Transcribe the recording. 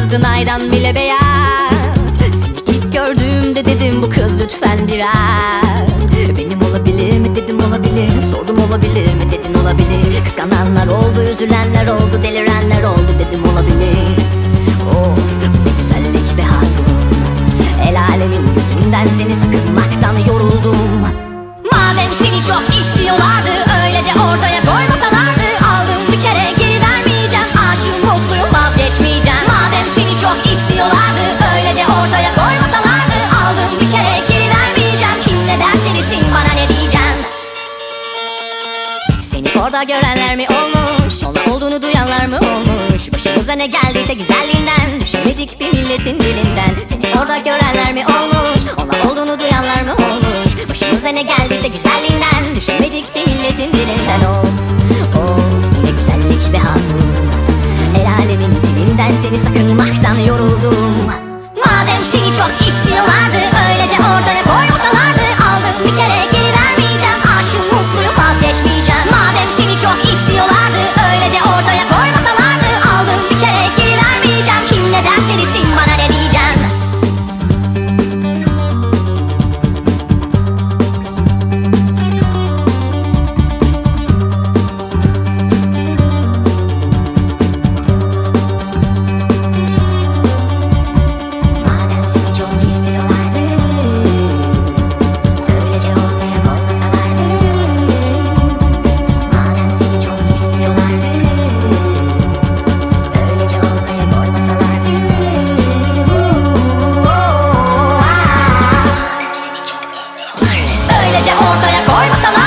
kızdın aydan bile beyaz. Seni ilk gördüğümde dedim bu kız lütfen biraz. Benim olabilir mi? Dedim olabilir. Sordum olabilir mi? Dedin olabilir. Kıskananlar oldu üzülenler oldu delirenler oldu. Dedim olabilir. Of bu güzellik be hatun. El alemin yüzünden seni sakınmaktan orada görenler mi olmuş? Ona olduğunu duyanlar mı olmuş? Başımıza ne geldiyse güzelliğinden Düşemedik bir milletin dilinden. Seni orada görenler mi olmuş? Ona olduğunu duyanlar mı olmuş? Başımıza ne geldiyse güzelliğinden Jedzie oto jak ojca na